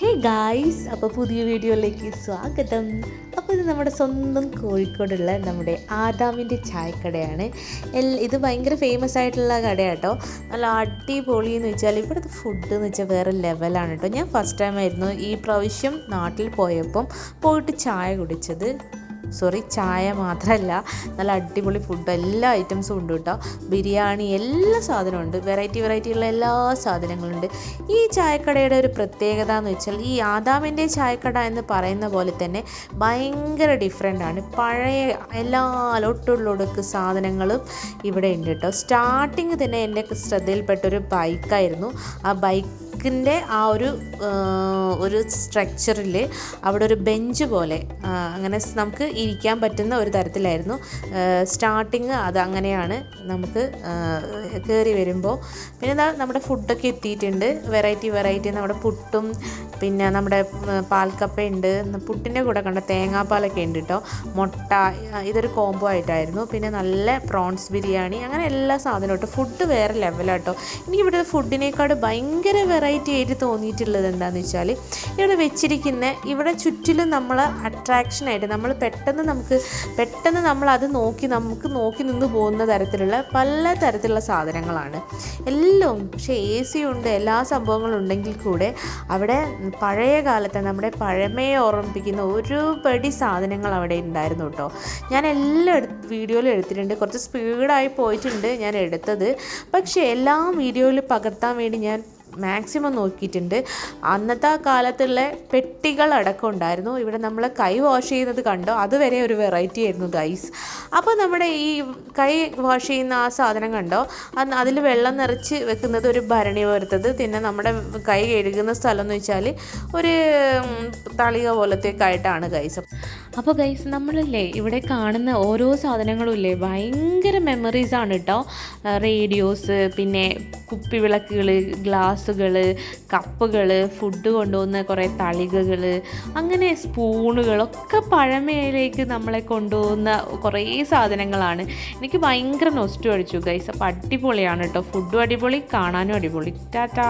Hey guys അപ്പോൾ പുതിയ വീഡിയോയിലേക്ക് സ്വാഗതം. അപ്പോൾ ഇത് നമ്മുടെ സ്വന്തം കോഴിക്കോടുള്ള നമ്മുടെ ആദാമിന്റെ ചായക്കടയാണ്. എൽ ഇത് ഭയങ്കര ഫേമസ് ആയിട്ടുള്ള കടയാട്ടോ. നല്ല അടിപൊളി എന്ന് വെച്ചാൽ ഇവിടുത്തെ ഫുഡ് എന്ന് വെച്ചാൽ വേറെ ലെവലാണ് കേട്ടോ. ഞാൻ ഫസ്റ്റ് ടൈം ആയിരുന്നു ഈ പ്രാവശ്യം നാട്ടിൽ പോയപ്പം പോയിട്ട് ചായ കുടിച്ചത്. സോറി ചായ മാത്രമല്ല നല്ല അടിപൊളി ഫുഡ് എല്ലാ ഐറ്റംസും ഉണ്ട് കേട്ടോ. ബിരിയാണി എല്ലാ സാധനവും ഉണ്ട്. വെറൈറ്റി വെറൈറ്റി ഉള്ള എല്ലാ സാധനങ്ങളുണ്ട് ഈ ചായക്കടയുടെ ഒരു പ്രത്യേകത എന്ന് വെച്ചാൽ ഈ ആദാമിന്റെ ചായക്കട എന്ന് പറയുന്ന പോലെ തന്നെ ഭയങ്കര ഡിഫറെന്റ് ആണ്. പഴയ എല്ലാ ലോട്ടുള്ളൊടുക്ക് സാധനങ്ങളും ഇവിടെ ഉണ്ട് കേട്ടോ. സ്റ്റാർട്ടിങ് തന്നെ എന്റെ ശ്രദ്ധയിൽപ്പെട്ടൊരു ബൈക്കായിരുന്നു ആ ബൈക്കിന്റെ ആ ഒരു ഒരു സ്ട്രക്ചറിൽ അവിടെ ഒരു ബെഞ്ച് പോലെ അങ്ങനെ നമുക്ക് ഇരിക്കാൻ പറ്റുന്ന ഒരു തരത്തിലായിരുന്നു. സ്റ്റാർട്ടിങ് അത് അങ്ങനെയാണ് നമുക്ക് കയറി വരുമ്പോൾ പിന്നെ നമ്മുടെ ഫുഡൊക്കെ എത്തിയിട്ടുണ്ട്. വെറൈറ്റി വെറൈറ്റി നമ്മുടെ പുട്ടും പിന്നെ നമ്മുടെ പാൽക്കപ്പയുണ്ട്. പുട്ടിന്റെ കൂടെ കണ്ട തേങ്ങാപ്പാലൊക്കെ ഉണ്ട് കേട്ടോ മുട്ട ഇതൊരു കോംബോ ആയിട്ടായിരുന്നു. പിന്നെ നല്ല പ്രോൺസ് ബിരിയാണി അങ്ങനെ എല്ലാ സാധനവും കേട്ടോ ഫുഡ് വേറെ ലെവലാട്ടോ എനിക്ക് ഫുഡിനേക്കാട് ഭയങ്കര വെറൈറ്റി ആയിട്ട് തോന്നിയിട്ടുള്ളത് എന്താണെന്ന് വെച്ചാൽ ഇവിടെ വെച്ചിരിക്കുന്ന ഇവിടെ ചുറ്റിലും നമ്മൾ അട്രാക്ഷനായിട്ട് നമ്മൾ പെട്ടെന്ന് നമുക്ക് പെട്ടെന്ന് നമ്മൾ അത് നോക്കി നമുക്ക് നോക്കി നിന്ന് പോകുന്ന തരത്തിലുള്ള പല തരത്തിലുള്ള സാധനങ്ങളാണ്. എല്ലാം പക്ഷേ എ സി ഉണ്ട് എല്ലാ സംഭവങ്ങളും ഉണ്ടെങ്കിൽ കൂടെ അവിടെ പഴയ കാലത്തെ നമ്മുടെ പഴമയെ ഓർമ്മിപ്പിക്കുന്ന ഒരുപടി സാധനങ്ങൾ അവിടെ ഉണ്ടായിരുന്നു കേട്ടോ. ഞാൻ എല്ലാം എടുത്ത് വീഡിയോയിൽ എടുത്തിട്ടുണ്ട്. കുറച്ച് സ്പീഡായി പോയിട്ടുണ്ട് ഞാൻ എടുത്തത്. പക്ഷേ എല്ലാം വീഡിയോയിൽ പകർത്താൻ വേണ്ടി ഞാൻ മാക്സിമം നോക്കിയിട്ടുണ്ട്. അന്നത്തെ കാലത്തുള്ള പെട്ടികൾ അടക്കം ഉണ്ടായിരുന്നു. ഇവിടെ നമ്മൾ കൈ വാഷ് ചെയ്യുന്നത് കണ്ടോ? അതുവരെ ഒരു വെറൈറ്റി ആയിരുന്നു ഗൈസ് അപ്പോൾ നമ്മുടെ ഈ കൈ വാഷ് ചെയ്യുന്ന ആ സാധനം കണ്ടോ? അതിൽ വെള്ളം നിറച്ച് വെക്കുന്നത് ഒരു ഭരണി പോലത്തത്. പിന്നെ നമ്മുടെ കൈ കഴുകുന്ന സ്ഥലം എന്ന് വെച്ചാൽ ഒരു തളിക പോലത്തേക്കായിട്ടാണ് ഗൈസ് അപ്പോൾ ഗൈസ് നമ്മളല്ലേ ഇവിടെ കാണുന്ന ഓരോ സാധനങ്ങളും ഇല്ലേ ഭയങ്കര മെമ്മറീസാണ് കേട്ടോ റേഡിയോസ് പിന്നെ കുപ്പിവിളക്കുകൾ ഗ്ലാസ്സുകൾ കപ്പുകൾ ഫുഡ് കൊണ്ടുപോകുന്ന കുറേ തളികകൾ അങ്ങനെ സ്പൂണുകളൊക്കെ പഴമയിലേക്ക് നമ്മളെ കൊണ്ടുപോകുന്ന കുറേ സാധനങ്ങളാണ്. എനിക്ക് ഭയങ്കര നൊസ്റ്റു അടിച്ചു ഗൈസ് അപ്പോൾ അടിപൊളിയാണ് കേട്ടോ ഫുഡും അടിപൊളി കാണാനും അടിപൊളി. ടാറ്റാ.